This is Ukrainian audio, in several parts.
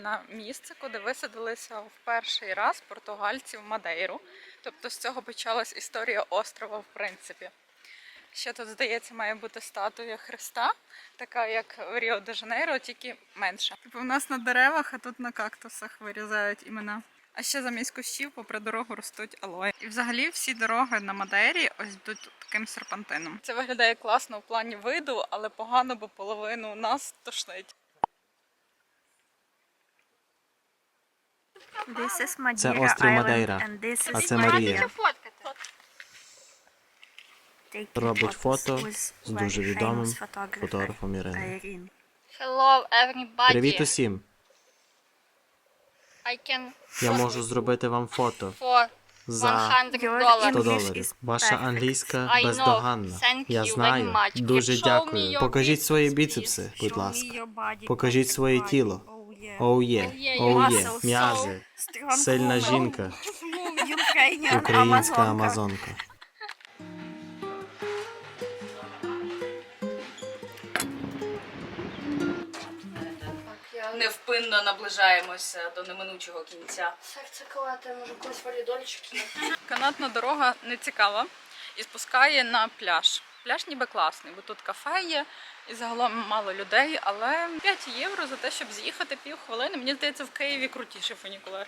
на місце, куди висадилися в перший раз португальці в Мадейру. Тобто з цього почалась історія острова, в принципі. Ще тут, здається, має бути статуя Христа, така як в Ріо де Жанейро, тільки менша. Типу, у нас на деревах, а тут на кактусах вирізають імена. А ще замість кущів попри дорогу ростуть алої. І взагалі всі дороги на Мадейрі ось йдуть таким серпантином. Це виглядає класно в плані виду, але погано, бо половину нас тошнить. This is Madeira Це острів Island, Мадейра. and this А is це Марія. taking Робить photos фото with з дуже відомим photographer фотографом Іриною. Irene. Hello everybody. Привіт усім! I can Я можу зробити вам фото for за 100 Your dollars. 100 English доларів. is Ваша perfect. англійська I know. бездоганна. Thank Я you very знаю. much. Дуже Show me дякую. your Покажіть свої біцепси, будь Show ласка. me your body, Покажіть perfect своє body. тіло. Oh. Оу є, оу є, м'язи, сильна жінка, українська амазонка. Невпинно наближаємося до неминучого кінця. Серце колоти, може колись валідольчики. Канатна дорога не цікава і спускає на пляж. Пляж ніби класний, бо тут кафе є і загалом мало людей, але 5 євро за те, щоб з'їхати півхвилини. Мені здається, в Києві крутіший фунікулер.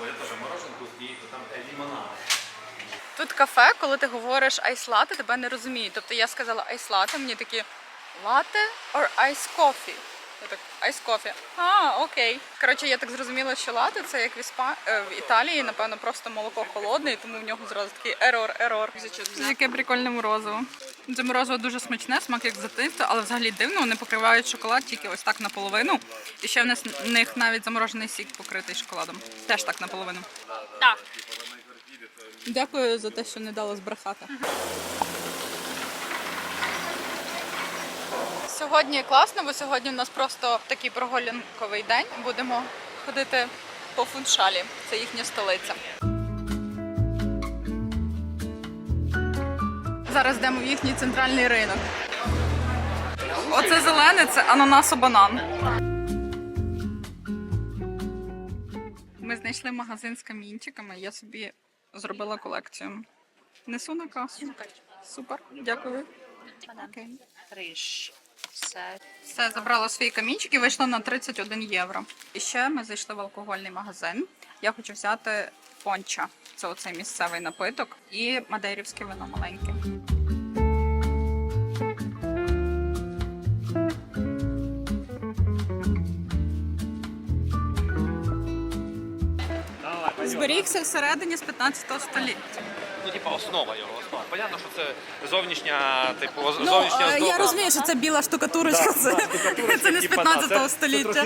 Ой, я теж мороженку і там лимонад. Тут кафе, коли ти говориш айс-лате, тебе не розуміють. Тобто я сказала айс-лате, мені такі лате or ice coffee? Я так, ice coffee. А, окей. Коротше, я так зрозуміла, що лате це як в, Іспа... е, в Італії, напевно, просто молоко холодне, і тому в нього зразу такий ерор, ерор. Яке прикольне морозиво. Це морозиво дуже смачне, смак як затисто, але взагалі дивно, вони покривають шоколад тільки ось так наполовину. І ще в нас в них навіть заморожений сік покритий шоколадом. Теж так наполовину. Так. Дякую за те, що не дало збрехати. Сьогодні класно, бо сьогодні у нас просто такий прогулянковий день. Будемо ходити по фуншалі. Це їхня столиця. Зараз йдемо в їхній центральний ринок. Оце зелене, це ананасо-банан. Ми знайшли магазин з камінчиками. Я собі зробила колекцію. Несу на касу. Супер, дякую. Окей. Все. Все, забрала свої камінчики, вийшло на 31 євро. І ще ми зайшли в алкогольний магазин. Я хочу взяти понча. Це оцей місцевий напиток, і мадейрівське вино маленьке. Зберігся всередині з 15 століття. Ну, типа, основа його. Понятно, що це зовнішня, типу, Ну, зовнішня е, я розумію, що це біла штукатурочка. Це, це не з 15 століття.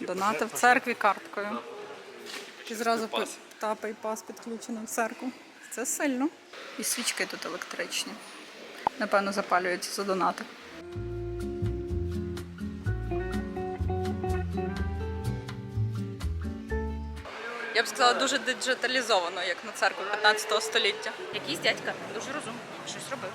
Донати в церкві карткою. І зразу Пас. та пейпас підключено в церкву. Це сильно. І свічки тут електричні. Напевно, запалюються за донати. Б сказала, дуже диджиталізовано, як на церкву 15 століття. Якийсь дядька дуже розумний, щось робив.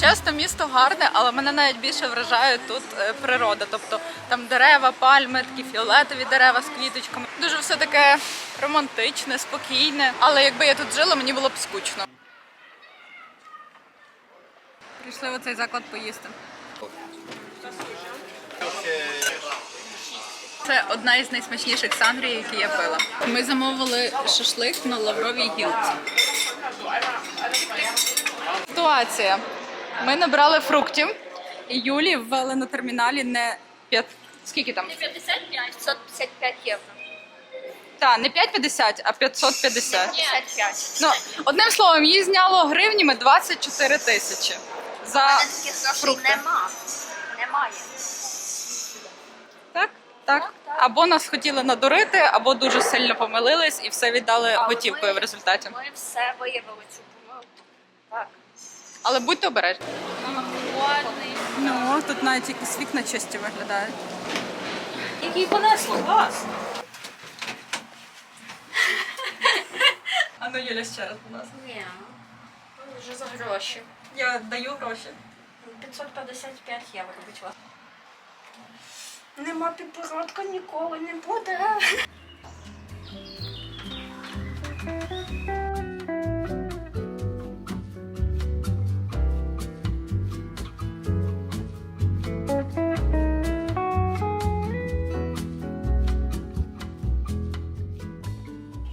Часто місто гарне, але мене навіть більше вражає тут е, природа. Тобто там дерева, пальми, такі фіолетові дерева з квіточками. Дуже все таке романтичне, спокійне. Але якби я тут жила, мені було б скучно. Прийшли в оцей заклад поїсти. Це одна із найсмачніших сангрій, які я пила. Ми замовили шашлик на лавровій гілці. Ситуація. Ми набрали фруктів, і Юлі ввели на терміналі не 5... Скільки там? 55, 555 євро. Так, не 5,50, а 550. 55. Ну, одним словом, її зняло гривнями 24 тисячі. За Таких грошей фрукти. нема. Немає. Так, так. Або нас хотіли надурити, або дуже сильно помилились і все віддали Але готівкою ми- в результаті. Ми все виявили цю помилку. Так. Але будьте обережні. Ну, тут навіть якісь вікна чисті виглядають. Який понесло, клас. А ну Юля ще раз, будь ласка. Ні. Вже за гроші. Я даю гроші. 555 євро, будь ласка. Нема підбородка ніколи не буде.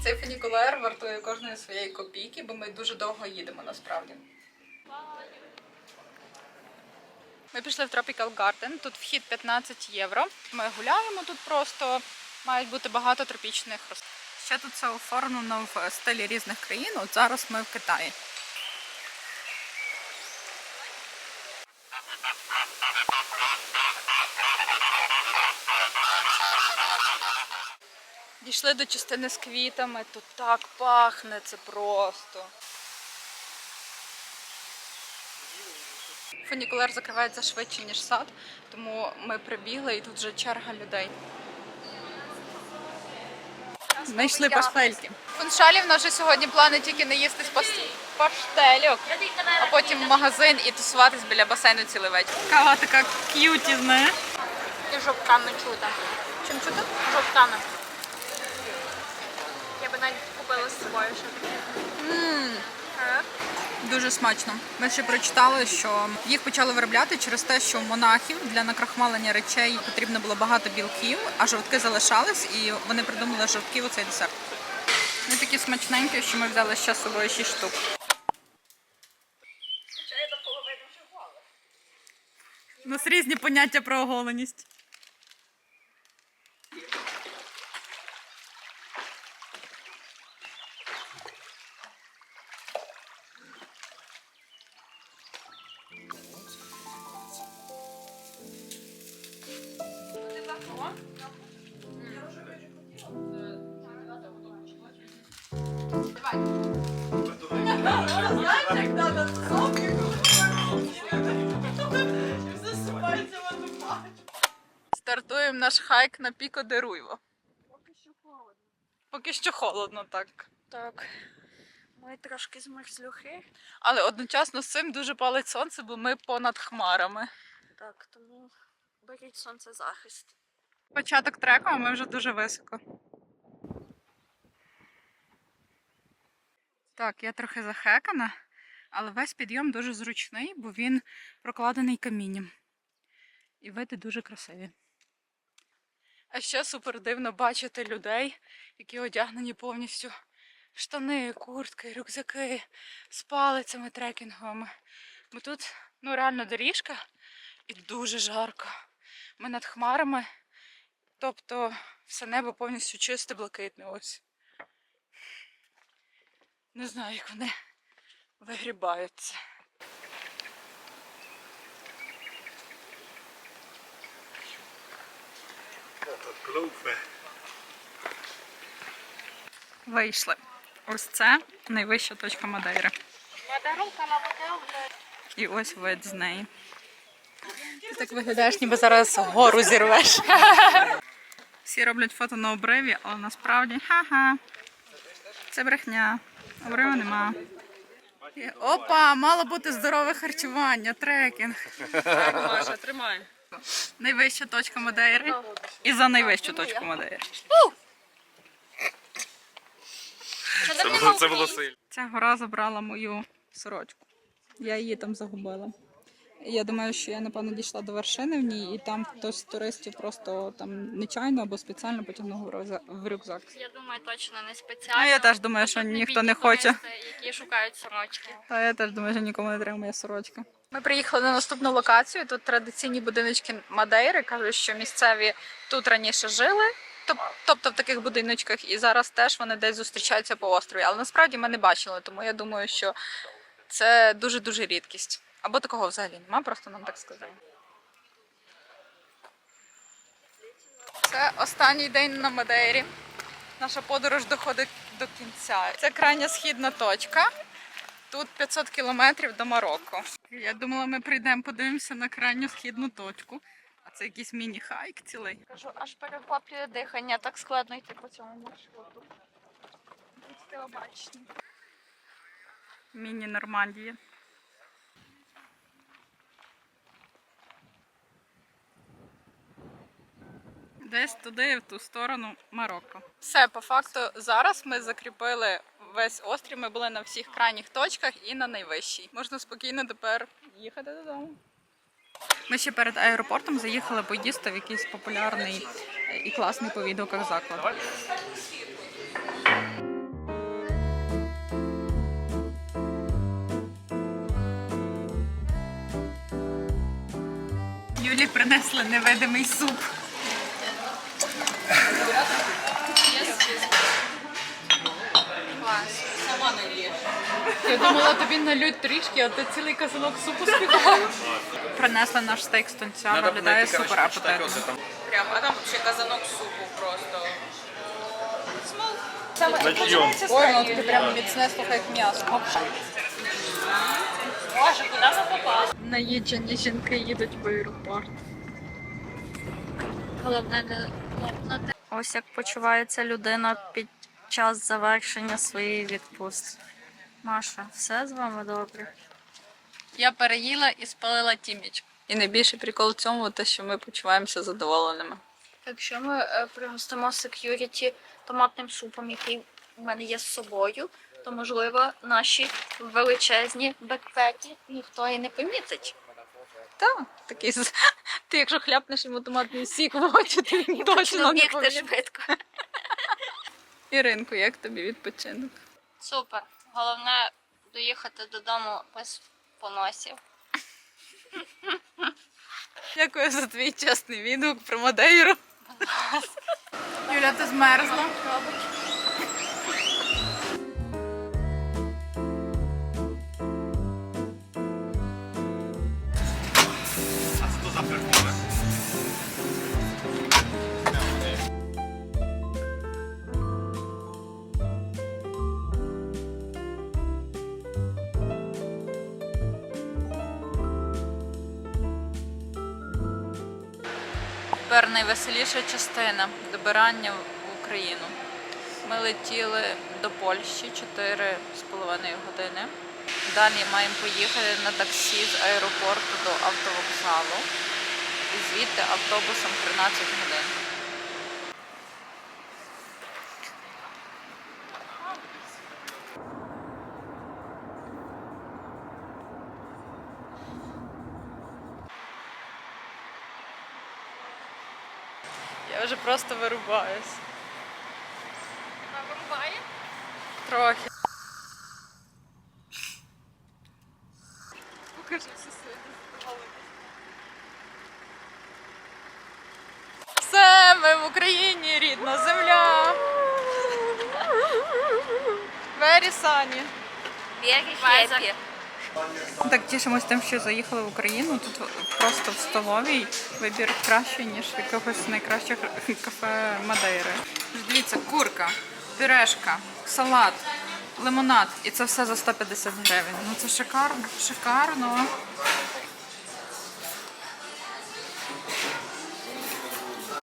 Цей фунікулер вартує кожної своєї копійки, бо ми дуже довго їдемо насправді. Ми пішли в Tropical Garden, тут вхід 15 євро. Ми гуляємо тут просто, мають бути багато тропічних рослин. Ще тут це оформлено в стилі різних країн. От зараз ми в Китаї. Дійшли до частини з квітами, тут так пахне, це просто. Фунікулер закривається швидше, ніж сад, тому ми прибігли і тут вже черга людей. Знайшли паштельки. Фуншалі в нас вже сьогодні плани тільки не їсти з паштельок, а потім в магазин і тусуватись біля басейну цілий вечір. Кава така к'юті, знаєш? І жовтками чути. Чим чути? Жовтками. Я би навіть купила з собою ще. Дуже смачно. Ми ще прочитали, що їх почали виробляти через те, що монахів для накрахмалення речей потрібно було багато білків, а жовтки залишались, і вони придумали жовтків у цей десерт. Вони такі смачненькі, що ми взяли ще з собою 6 штук. У нас різні поняття про оголеність. Стартуємо наш хайк на Піко де Руйво. Поки що холодно, так. Так. Ми трошки змерзлюхи. Але одночасно з цим дуже палить сонце, бо ми понад хмарами. Так, тому беріть сонцезахист. Початок треку, а ми вже дуже високо. Так, я трохи захекана, але весь підйом дуже зручний, бо він прокладений камінням. І види дуже красиві. А ще супер дивно бачити людей, які одягнені повністю штани, куртки, рюкзаки з палицями трекінговими. Бо тут ну реально доріжка і дуже жарко. Ми над хмарами. Тобто все небо повністю чисте, блакитне ось. Не знаю, як вони вигрібаються. Вийшли. Ось це найвища точка Мадейри. І ось вид з неї. Ти так виглядаєш, ніби зараз гору зірвеш. Всі роблять фото на обриві, але насправді ха-ха. Це брехня. Обрива нема. Опа, мало бути здорове харчування, трекінг. Маша, тримай. Найвища точка Мадейри. І за найвищу точку Мадейри. Це було, це було сильно. Ця гора забрала мою сорочку. Я її там загубила. Я думаю, що я напевно дійшла до вершини в ній, і там хтось з туристів просто там нечайно або спеціально потягнув в рюкзак- в рюкзак. Я думаю, точно не спеціально. А я теж думаю, що ніхто не хоче. туристи, Які шукають сорочки. Та я теж думаю, що нікому не треба моя сорочка. Ми приїхали на наступну локацію. Тут традиційні будиночки Мадейри. Кажуть, що місцеві тут раніше жили. Тобто в таких будиночках, і зараз теж вони десь зустрічаються по острові. Але насправді ми не бачили, тому я думаю, що це дуже дуже рідкість. Або такого взагалі нема, просто нам так сказали. Це останній день на Мадейрі. Наша подорож доходить до кінця. Це крайня східна точка. Тут 500 кілометрів до Марокко. Я думала, ми прийдемо, подивимося на крайню східну точку. А це якийсь міні-хайк цілий. Кажу, аж перехоплює дихання, так складно йти по цьому маршруту. Будьте обачні. Міні-Нормандія. Десь туди, в ту сторону Марокко. Все, по факту, зараз ми закріпили весь острів. Ми були на всіх крайніх точках і на найвищій. Можна спокійно тепер їхати додому. Ми ще перед аеропортом заїхали поїсти в якийсь популярний е, і класний по відгуках заклад. Юлі принесли невидимий суп. Сама не є. Я думала, тобі налють трішки, а ти цілий казанок супу співаєш. Принесли наш стейк з тунця, виглядає супер апетитно. Прям, а там ще казанок супу просто. Ой, воно таке прямо міцне, слухай, як м'ясо. Боже, куди ми попали? Наїджені жінки їдуть в аеропорт. Головне не лопнути. Ось як почувається людина під час завершення своєї відпустки. Маша, все з вами добре? Я переїла і спалила тімічку. І найбільший прикол в цьому те, що ми почуваємося задоволеними. Якщо ми е, пригостимо сек'юріті томатним супом, який в мене є з собою, то можливо наші величезні бекпеки ніхто і не помітить. Так, такий з- ти якщо хляпнеш йому томатний сік в очі, то він точно не бігти помітить. швидко. Іринку, як тобі відпочинок? Супер. Головне доїхати додому без поносів. Дякую за твій чесний відгук про Мадейру. Юля, ти змерзла? Тепер найвеселіша частина добирання в Україну. Ми летіли до Польщі 4,5 години. Далі маємо поїхати на таксі з аеропорту до автовокзалу. І звідти автобусом 13 годин. Я вже просто вирубаюсь. Вирубає? Трохи. Покажи все своє. Все, ми в Україні, рідна земля. Вері Сані. Вері хеппі. Так тішимось тим, що заїхали в Україну. Тут просто в столовій вибір кращий, ніж в якогось найкращих кафе Мадейри. Дивіться, курка, пюрешка, салат, лимонад. І це все за 150 гривень. Ну це шикарно, шикарно.